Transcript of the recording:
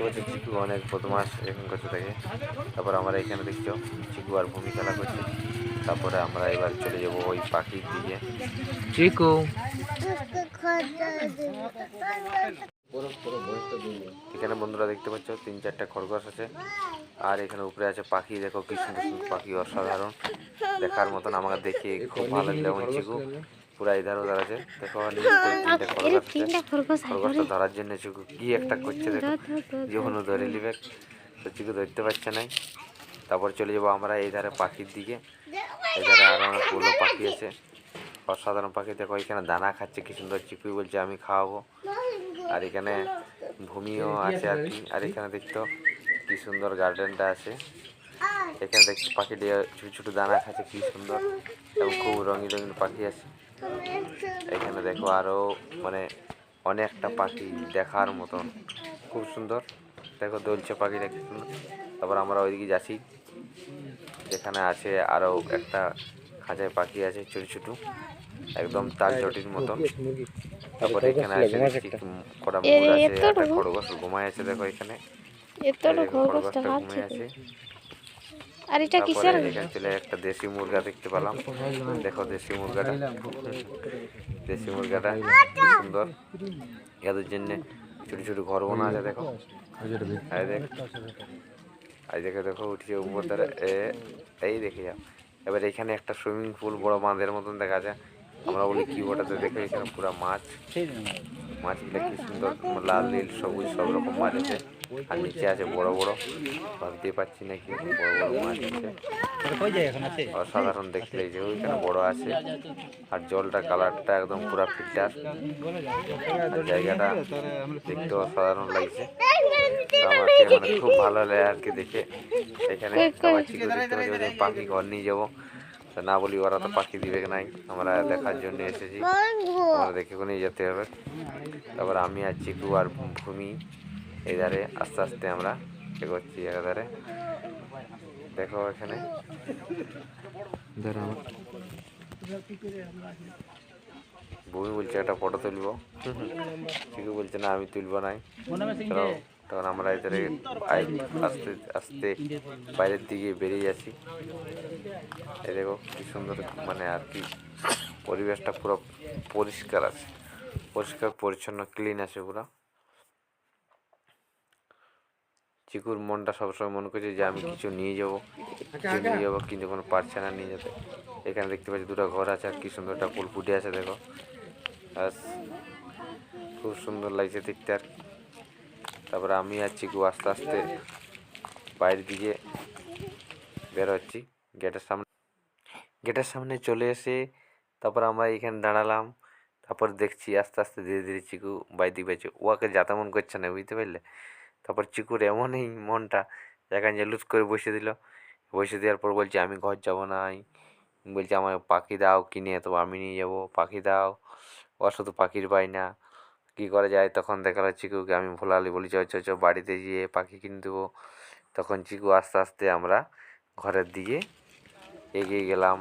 দেখতে পাচ্ছি চিকু অনেক বদমাস এরকম করতে থাকে। তারপর আমরা এখানে দেখছ চিকু আর ভূমি খেলা করছে। তারপরে আমরা এবার চলে যাব ওই পাখির দিকে। চিকু। এখানে বন্ধুরা দেখতে পাচ্ছ তিন চারটা খরগোশ আছে। আর এখানে উপরে আছে পাখি দেখো কি সুন্দর সুন্দর পাখি অসাধারণ। দেখার মতন আমাকে দেখে খুব ভালো লাগল চিকু। পুরা ইধার ওধার আছে দেখো খরগোশ তিনটা খরগোশ খরগোশটা ধরার জন্য চিকু কি একটা করছে দেখো। যখন ধরে নিবে তো চিকু ধরতে পারছে না তারপর চলে যাব আমরা এই ধারে পাখির দিকে। এই ধারে আরও অনেক পুরো পাখি আছে। অসাধারণ পাখি। দেখো এখানে দানা খাচ্ছে কি সুন্দর চিকু বলছে আমি খাওয়াবো। আর এখানে ভূমিও আছে আর কি। আর এখানে দেখতো কি সুন্দর গার্ডেনটা আছে। এখানে দেখছি পাখি দিয়ে ছোট ছোট দানা খাচ্ছে কি সুন্দর। এবং খুব রঙিন রঙিন পাখি আছে। এখানে দেখো আরও মানে অনেকটা পাখি দেখার মতন। খুব সুন্দর। দেখো দলছে পাখি দেখতে সুন্দর। তারপর আমরা ওইদিকে যাচ্ছি। যেখানে আছে আরও একটা খাঁচায় পাখি আছে ছোট ছোট। একদম তার চটির মতন। তারপরে এখানে আছে কটা এ- আছে একটা খরগোশ ঘুমায় আছে দেখো এখানে। হাঁটছে ঘুমিয়ে আছে। আর এটা কিসের? এখানে একটা দেশি মুরগা দেখতে পেলাম। দেখো দেশি মুরগাটা। দেশি মুরগাটা সুন্দর। এদের জন্য ছোট ছোট ঘর বোনা আছে দেখো। এই দেখ। দেখে দেখো উঠছে উপর দ্বারা এই দেখে যাও। এবার এখানে একটা সুইমিং পুল বড় বাঁধের মতন দেখা যায় আমরা বলি কি ওটাতে দেখে এখানে পুরো মাছ। মাছগুলো কি সুন্দর লাল, নীল, সবুজ, সব রকম মাছ আছে। আর নিচে আছে বড় বড়। ভাবতে পারছি না কি বড় বড় মাছ আছে। অসাধারণ দেখলে যে ওইখানে বড় আছে। আর জলটা, কালারটা একদম পুরো ফিল্টার জায়গাটা দেখতে অসাধারণ লাগছে। মানে খুব ভালো লাগে আর কি দেখে। এখানে দেখতে পাচ্ছি পাখি ঘর নিয়ে যাব। না বলি ওরা তো পাখি দিবে নাই। আমরা দেখার জন্য এসেছি। আমরা দেখে নিয়ে যেতে হবে। তারপর আমি আর চিকু আর ভূমি এই ধারে আস্তে আস্তে আমরা এগোচ্ছি একাধারে দেখো এখানে। ভূমি বলছে একটা ফটো তুলবো। চিকু বলছে না আমি তুলবো নাই। চলো। তখন আমরা আই- আস্তে আস্তে বাইরের দিকে বেরিয়ে যাচ্ছি। এই দেখো কি সুন্দর মানে আর কি পরিবেশটা পুরো পরিষ্কার আছে। পরিষ্কার, পরিচ্ছন্ন ক্লিন আছে পুরো। চিকুর মনটা সবসময় মনে করছে যে আমি কিছু নিয়ে যাব নিয়ে যাব, কিন্তু কোনো পারছে না নিয়ে যেতে। এখানে দেখতে পাচ্ছি দুটো ঘর আছে আর কি সুন্দর একটা ফুল ফুটে আছে, দেখো। খুব সুন্দর লাগছে দেখতে আর তারপরে আমি আর চিকু আস্তে আস্তে বাইরের দিকে বেরোচ্ছি। গেটের সামনে গেটের সামনে চলে এসে তারপর আমরা এখানে দাঁড়ালাম। তারপর দেখছি আস্তে আস্তে ধীরে ধীরে চিকু বাইর দিকে পাচ্ছে ওকে যাতা মন করছে না, বুঝতে পারলে? তারপর চিকুর এমনই মনটা যেখানে যে লুজ করে বসে দিল। বসে দেওয়ার পর বলছে, আমি ঘর যাব না বলছে আমার পাখি দাও, কিনে, তো আমি নিয়ে যাব। পাখি দাও। ও শুধু পাখির পাই না কী করা যায়? তখন দেখা চিকুকে আমি ভোলালি বলি চ চ চ বাড়িতে গিয়ে পাখি কিনে দেবো। তখন চিকু আস্তে আস্তে আমরা ঘরের দিকে এগিয়ে গেলাম।